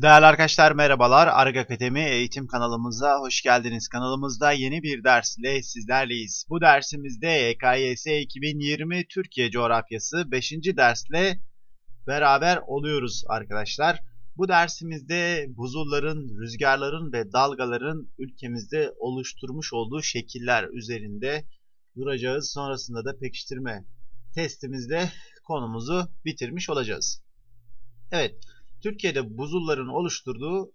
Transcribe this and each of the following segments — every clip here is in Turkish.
Değerli arkadaşlar merhabalar. Arga Akademi eğitim kanalımıza hoş geldiniz. Kanalımızda yeni bir dersle sizlerleyiz. Bu dersimizde EKYS 2020 Türkiye Coğrafyası 5. dersle beraber oluyoruz arkadaşlar. Bu dersimizde buzulların, rüzgarların ve dalgaların ülkemizde oluşturmuş olduğu şekiller üzerinde duracağız. Sonrasında da pekiştirme testimizde konumuzu bitirmiş olacağız. Evet. Türkiye'de buzulların oluşturduğu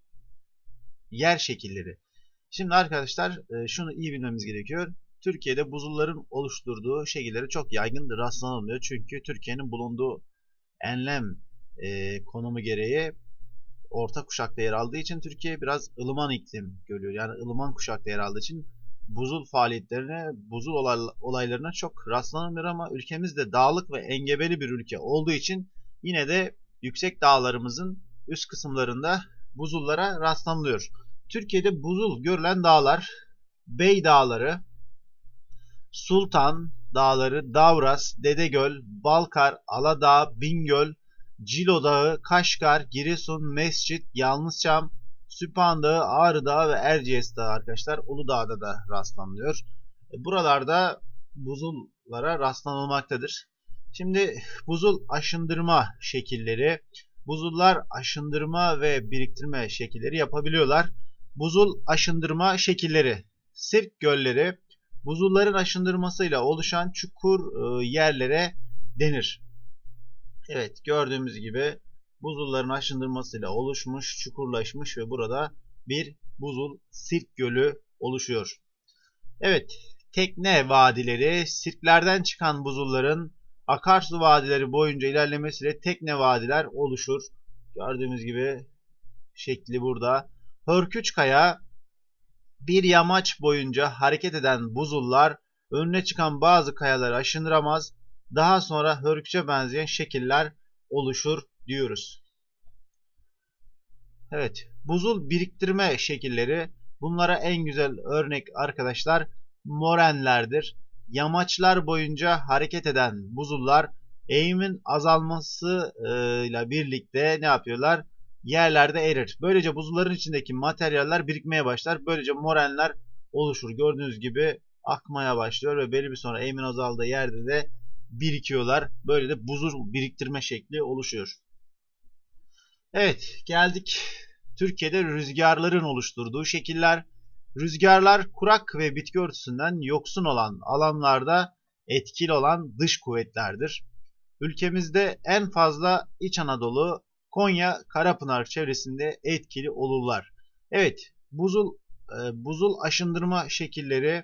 yer şekilleri. Şimdi arkadaşlar e, şunu iyi bilmemiz gerekiyor. Türkiye'de buzulların oluşturduğu şekilleri çok yaygın rastlanılmıyor. Çünkü Türkiye'nin bulunduğu enlem e, konumu gereği orta kuşakta yer aldığı için Türkiye biraz ılıman iklim görüyor. Yani ılıman kuşakta yer aldığı için buzul faaliyetlerine, buzul olaylarına çok rastlanılmıyor ama ülkemiz de dağlık ve engebeli bir ülke olduğu için yine de yüksek dağlarımızın üst kısımlarında buzullara rastlanılıyor. Türkiye'de buzul görülen dağlar Bey Dağları, Sultan Dağları, Davras, Dedegöl, Balkar, Aladağ, Bingöl, Cilo Dağı, Kaşgar, Giresun, Mescit, Yalnızçam, Süphan Dağı, Ağrı Dağı ve Erciyes Dağı arkadaşlar Uludağ'da da rastlanılıyor. E, buralarda buzullara rastlanılmaktadır. Şimdi buzul aşındırma şekilleri, buzullar aşındırma ve biriktirme şekilleri yapabiliyorlar. Buzul aşındırma şekilleri, sirk gölleri, buzulların aşındırmasıyla oluşan çukur e, yerlere denir. Evet gördüğümüz gibi buzulların aşındırmasıyla oluşmuş, çukurlaşmış ve burada bir buzul sirk gölü oluşuyor. Evet tekne vadileri, sirklerden çıkan buzulların akarsu vadileri boyunca ilerlemesiyle tekne vadiler oluşur. Gördüğümüz gibi şekli burada. Hörküç kaya bir yamaç boyunca hareket eden buzullar önüne çıkan bazı kayaları aşındıramaz. Daha sonra hörküçe benzeyen şekiller oluşur diyoruz. Evet, buzul biriktirme şekilleri bunlara en güzel örnek arkadaşlar morenlerdir yamaçlar boyunca hareket eden buzullar eğimin azalmasıyla birlikte ne yapıyorlar? Yerlerde erir. Böylece buzulların içindeki materyaller birikmeye başlar. Böylece morenler oluşur. Gördüğünüz gibi akmaya başlıyor ve belli bir sonra eğimin azaldığı yerde de birikiyorlar. Böyle de buzul biriktirme şekli oluşuyor. Evet geldik Türkiye'de rüzgarların oluşturduğu şekiller. Rüzgarlar kurak ve bitki örtüsünden yoksun olan alanlarda etkili olan dış kuvvetlerdir. Ülkemizde en fazla İç Anadolu, Konya, Karapınar çevresinde etkili olurlar. Evet, buzul e, buzul aşındırma şekilleri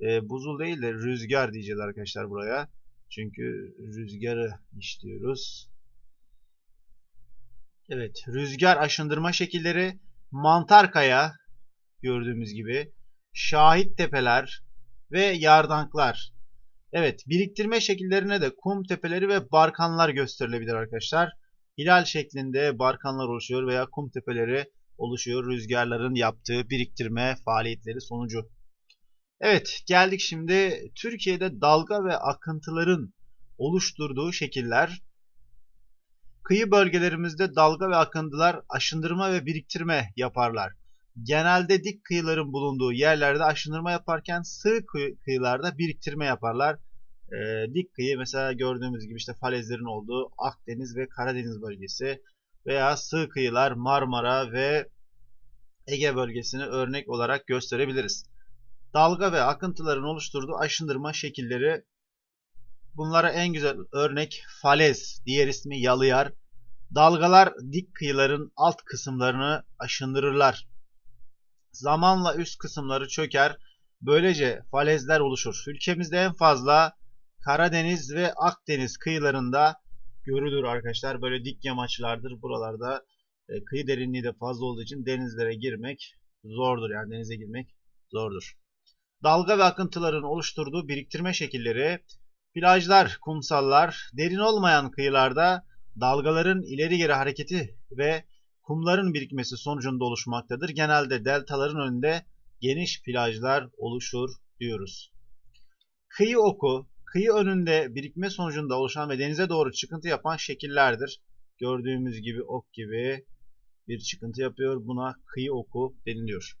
e, buzul değil de rüzgar diyeceğiz arkadaşlar buraya. Çünkü rüzgarı işliyoruz. Evet, rüzgar aşındırma şekilleri mantar kaya, gördüğümüz gibi. Şahit tepeler ve yardanklar. Evet biriktirme şekillerine de kum tepeleri ve barkanlar gösterilebilir arkadaşlar. Hilal şeklinde barkanlar oluşuyor veya kum tepeleri oluşuyor rüzgarların yaptığı biriktirme faaliyetleri sonucu. Evet geldik şimdi Türkiye'de dalga ve akıntıların oluşturduğu şekiller. Kıyı bölgelerimizde dalga ve akıntılar aşındırma ve biriktirme yaparlar genelde dik kıyıların bulunduğu yerlerde aşınırma yaparken sığ kıyılarda biriktirme yaparlar. E, dik kıyı mesela gördüğümüz gibi işte falezlerin olduğu Akdeniz ve Karadeniz bölgesi veya sığ kıyılar Marmara ve Ege bölgesini örnek olarak gösterebiliriz. Dalga ve akıntıların oluşturduğu aşındırma şekilleri bunlara en güzel örnek falez, diğer ismi yalıyar. Dalgalar dik kıyıların alt kısımlarını aşındırırlar. Zamanla üst kısımları çöker. Böylece falezler oluşur. Ülkemizde en fazla Karadeniz ve Akdeniz kıyılarında görülür arkadaşlar. Böyle dik yamaçlardır. Buralarda e, kıyı derinliği de fazla olduğu için denizlere girmek zordur. Yani denize girmek zordur. Dalga ve akıntıların oluşturduğu biriktirme şekilleri plajlar, kumsallar, derin olmayan kıyılarda dalgaların ileri geri hareketi ve kumların birikmesi sonucunda oluşmaktadır. Genelde deltaların önünde geniş plajlar oluşur diyoruz. Kıyı oku, kıyı önünde birikme sonucunda oluşan ve denize doğru çıkıntı yapan şekillerdir. Gördüğümüz gibi ok gibi bir çıkıntı yapıyor. Buna kıyı oku deniliyor.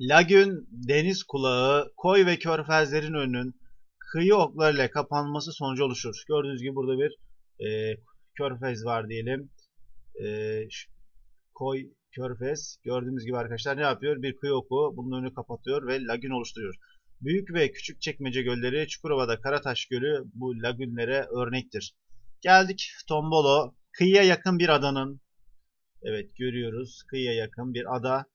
Lagün, deniz kulağı, koy ve körfezlerin önünün kıyı oklarıyla kapanması sonucu oluşur. Gördüğünüz gibi burada bir e, körfez var diyelim. E, koy, körfez. Gördüğümüz gibi arkadaşlar ne yapıyor? Bir kıyı oku bunun önünü kapatıyor ve lagün oluşturuyor. Büyük ve küçük çekmece gölleri Çukurova'da Karataş Gölü bu lagünlere örnektir. Geldik Tombolo. Kıyıya yakın bir adanın Evet görüyoruz. Kıyıya yakın bir ada.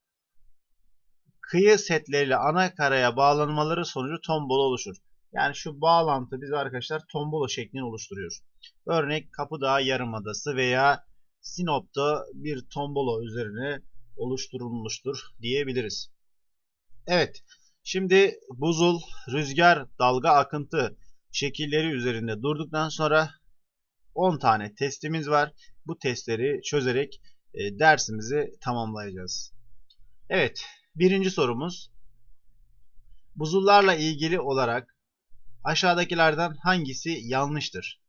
Kıyı setleriyle ana karaya bağlanmaları sonucu tombolo oluşur. Yani şu bağlantı biz arkadaşlar tombolo şeklini oluşturuyor. Örnek Kapıdağ Yarımadası veya Sinop'ta bir tombolo üzerine oluşturulmuştur diyebiliriz. Evet. Şimdi buzul, rüzgar, dalga, akıntı şekilleri üzerinde durduktan sonra 10 tane testimiz var. Bu testleri çözerek e, dersimizi tamamlayacağız. Evet, birinci sorumuz. Buzullarla ilgili olarak aşağıdakilerden hangisi yanlıştır?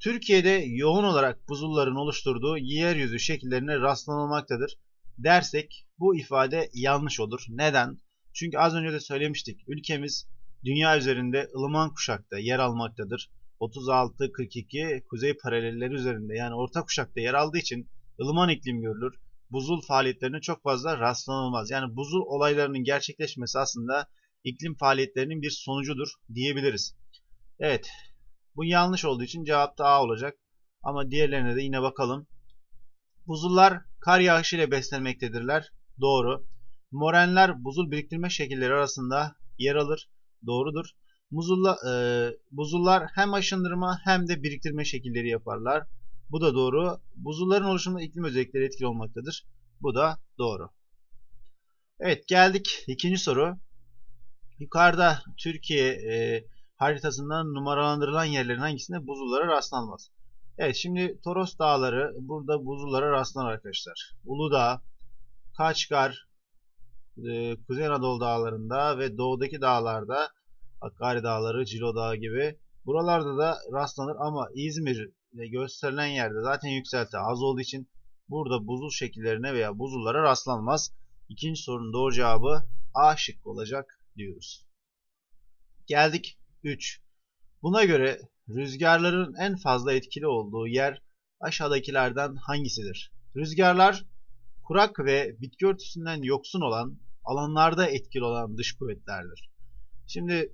Türkiye'de yoğun olarak buzulların oluşturduğu yeryüzü şekillerine rastlanılmaktadır dersek bu ifade yanlış olur. Neden? Çünkü az önce de söylemiştik. Ülkemiz dünya üzerinde ılıman kuşakta yer almaktadır. 36-42 kuzey paralelleri üzerinde yani orta kuşakta yer aldığı için ılıman iklim görülür. Buzul faaliyetlerine çok fazla rastlanılmaz. Yani buzul olaylarının gerçekleşmesi aslında iklim faaliyetlerinin bir sonucudur diyebiliriz. Evet. Bu yanlış olduğu için cevap da A olacak. Ama diğerlerine de yine bakalım. Buzullar kar yağışı ile beslenmektedirler. Doğru. Morenler buzul biriktirme şekilleri arasında yer alır. Doğrudur. Muzulla, e, buzullar hem aşındırma hem de biriktirme şekilleri yaparlar. Bu da doğru. Buzulların oluşumunda iklim özellikleri etkili olmaktadır. Bu da doğru. Evet geldik ikinci soru. Yukarıda Türkiye e, haritasından numaralandırılan yerlerin hangisinde buzullara rastlanmaz? Evet şimdi Toros Dağları burada buzullara rastlanır arkadaşlar. Uludağ, Kaçkar, e, Kuzey Anadolu dağlarında ve doğudaki dağlarda Hakkari Dağları, Cilo Dağı gibi buralarda da rastlanır ama İzmir gösterilen yerde zaten yükselti az olduğu için burada buzul şekillerine veya buzullara rastlanmaz. İkinci sorunun doğru cevabı A şıkkı olacak diyoruz. Geldik 3. Buna göre rüzgarların en fazla etkili olduğu yer aşağıdakilerden hangisidir? Rüzgarlar kurak ve bitki örtüsünden yoksun olan alanlarda etkili olan dış kuvvetlerdir. Şimdi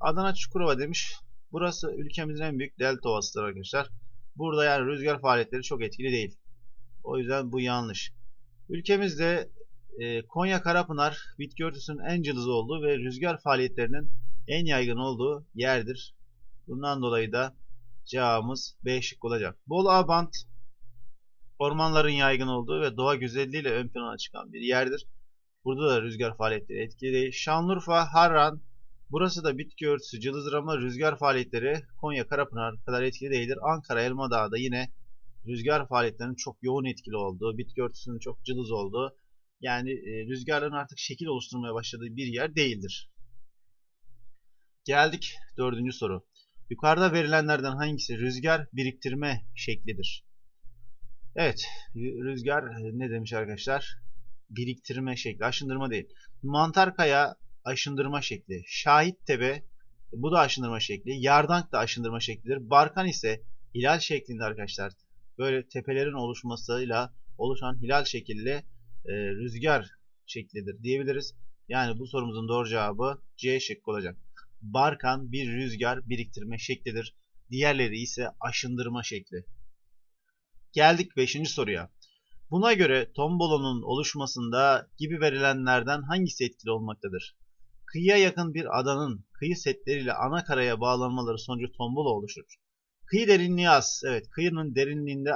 Adana Çukurova demiş. Burası ülkemizin en büyük delta ovasıdır arkadaşlar. Burada yani rüzgar faaliyetleri çok etkili değil. O yüzden bu yanlış. Ülkemizde Konya Karapınar bitki örtüsünün en cılız olduğu ve rüzgar faaliyetlerinin en yaygın olduğu yerdir. Bundan dolayı da cevabımız B şık olacak. Bolu Abant ormanların yaygın olduğu ve doğa güzelliğiyle ön plana çıkan bir yerdir. Burada da rüzgar faaliyetleri etkili değil. Şanlıurfa, Harran Burası da bitki örtüsü cılızdır ama rüzgar faaliyetleri Konya Karapınar kadar etkili değildir. Ankara Elma Dağı'da yine rüzgar faaliyetlerinin çok yoğun etkili olduğu, bitki örtüsünün çok cılız olduğu yani e, rüzgarların artık şekil oluşturmaya başladığı bir yer değildir. Geldik dördüncü soru. Yukarıda verilenlerden hangisi rüzgar biriktirme şeklidir? Evet, rüzgar ne demiş arkadaşlar? Biriktirme şekli, aşındırma değil. Mantar kaya aşındırma şekli. Şahit tepe bu da aşındırma şekli. Yardank da aşındırma şeklidir. Barkan ise hilal şeklinde arkadaşlar. Böyle tepelerin oluşmasıyla oluşan hilal şekilli e, rüzgar şeklidir diyebiliriz. Yani bu sorumuzun doğru cevabı C şıkkı olacak. Barkan bir rüzgar biriktirme şeklidir. Diğerleri ise aşındırma şekli. Geldik 5. soruya. Buna göre tombolonun oluşmasında gibi verilenlerden hangisi etkili olmaktadır? Kıyıya yakın bir adanın kıyı setleriyle ana karaya bağlanmaları sonucu tombala oluşur. Kıyı derinliği az. Evet, kıyının derinliğinde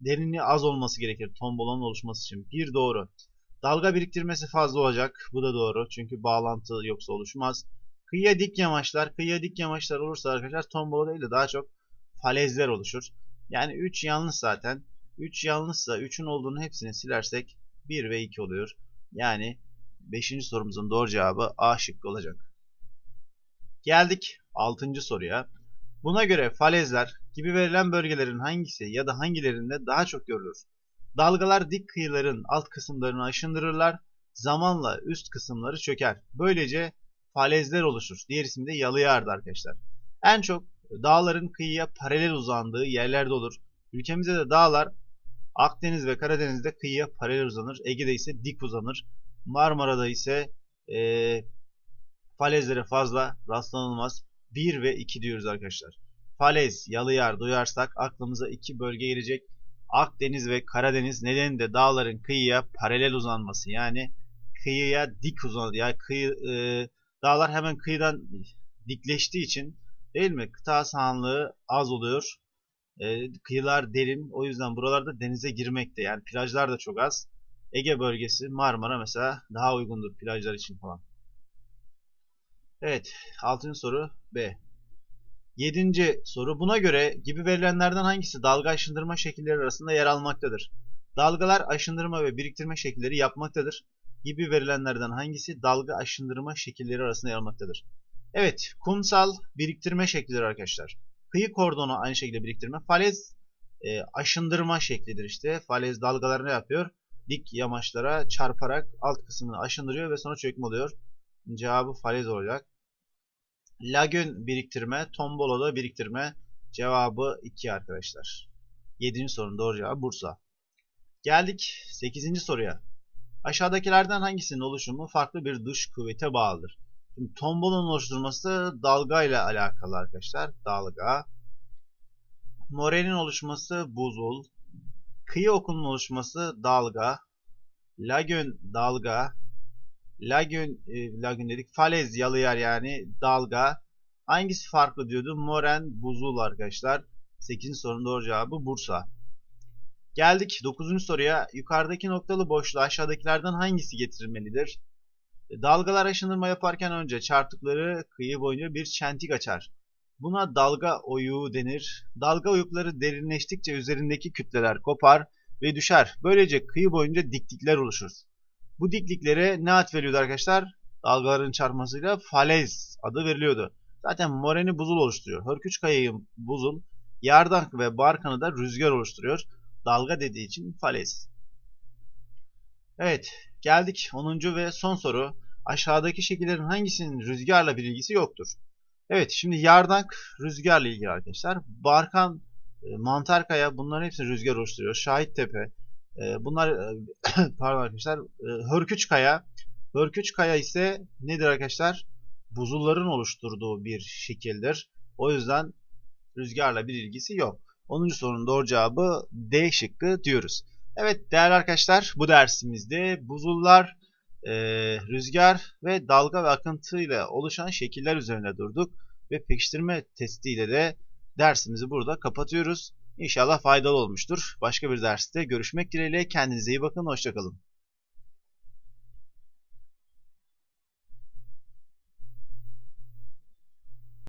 derinliği az olması gerekir tombolanın oluşması için. Bir doğru. Dalga biriktirmesi fazla olacak. Bu da doğru. Çünkü bağlantı yoksa oluşmaz. Kıyıya dik yamaçlar. Kıyıya dik yamaçlar olursa arkadaşlar tombola değil de daha çok falezler oluşur. Yani 3 yanlış zaten. 3 yanlışsa 3'ün olduğunu hepsini silersek 1 ve 2 oluyor. Yani 5. sorumuzun doğru cevabı A şıkkı olacak. Geldik 6. soruya. Buna göre falezler gibi verilen bölgelerin hangisi ya da hangilerinde daha çok görülür? Dalgalar dik kıyıların alt kısımlarını aşındırırlar. Zamanla üst kısımları çöker. Böylece falezler oluşur. Diğer isim de yalıyardı arkadaşlar. En çok dağların kıyıya paralel uzandığı yerlerde olur. Ülkemizde de dağlar Akdeniz ve Karadeniz'de kıyıya paralel uzanır. Ege'de ise dik uzanır. Marmara'da ise e, falezlere fazla rastlanılmaz. 1 ve 2 diyoruz arkadaşlar. Falez, Yalıyar duyarsak aklımıza iki bölge gelecek. Akdeniz ve Karadeniz nedeni de dağların kıyıya paralel uzanması. Yani kıyıya dik uzanır. Yani kıyı, e, dağlar hemen kıyıdan dikleştiği için değil mi? Kıta sahanlığı az oluyor. E, kıyılar derin. O yüzden buralarda denize girmekte. Yani plajlar da çok az. Ege bölgesi Marmara mesela daha uygundur plajlar için falan. Evet. Altıncı soru B. Yedinci soru. Buna göre gibi verilenlerden hangisi dalga aşındırma şekilleri arasında yer almaktadır? Dalgalar aşındırma ve biriktirme şekilleri yapmaktadır. Gibi verilenlerden hangisi dalga aşındırma şekilleri arasında yer almaktadır? Evet. Kumsal biriktirme şekilleri arkadaşlar. Kıyı kordonu aynı şekilde biriktirme. Falez e, aşındırma şeklidir işte. Falez dalgaları ne yapıyor? Dik yamaçlara çarparak alt kısmını aşındırıyor ve sonra çökme oluyor. Cevabı falez olacak. Lagün biriktirme, tomboloda biriktirme. Cevabı 2 arkadaşlar. 7. sorunun doğru cevabı Bursa. Geldik 8. soruya. Aşağıdakilerden hangisinin oluşumu farklı bir dış kuvvete bağlıdır? Şimdi tombolun oluşturması dalga ile alakalı arkadaşlar. Dalga. Morenin oluşması buzul. Kıyı okunun oluşması dalga. Lagün dalga. Lagün, e, lagün dedik. Falez yalı yer yani dalga. Hangisi farklı diyordu? Moren buzul arkadaşlar. 8. sorunun doğru cevabı Bursa. Geldik 9. soruya. Yukarıdaki noktalı boşluğa aşağıdakilerden hangisi getirilmelidir? E, dalgalar aşındırma yaparken önce çarptıkları kıyı boyunca bir çentik açar. Buna dalga oyuğu denir. Dalga oyukları derinleştikçe üzerindeki kütleler kopar ve düşer. Böylece kıyı boyunca diklikler oluşur. Bu dikliklere ne ad veriliyordu arkadaşlar? Dalgaların çarpmasıyla falez adı veriliyordu. Zaten moreni buzul oluşturuyor. Hörküç kayayı buzul, yardan ve barkanı da rüzgar oluşturuyor. Dalga dediği için falez. Evet, geldik 10. ve son soru. Aşağıdaki şekillerin hangisinin rüzgarla bir ilgisi yoktur? Evet, şimdi yardank rüzgarla ilgili arkadaşlar. Barkan, e, mantar kaya bunların hepsi rüzgar oluşturuyor. Şahit tepe, e, bunlar e, pardon arkadaşlar, Hörküç kaya. Hörküç kaya ise nedir arkadaşlar? Buzulların oluşturduğu bir şekildir. O yüzden rüzgarla bir ilgisi yok. 10. sorunun doğru cevabı D şıkkı diyoruz. Evet değerli arkadaşlar bu dersimizde buzullar, e, rüzgar ve dalga ve akıntıyla oluşan şekiller üzerine durduk. Ve pekiştirme testiyle de dersimizi burada kapatıyoruz. İnşallah faydalı olmuştur. Başka bir derste görüşmek dileğiyle. Kendinize iyi bakın. Hoşçakalın.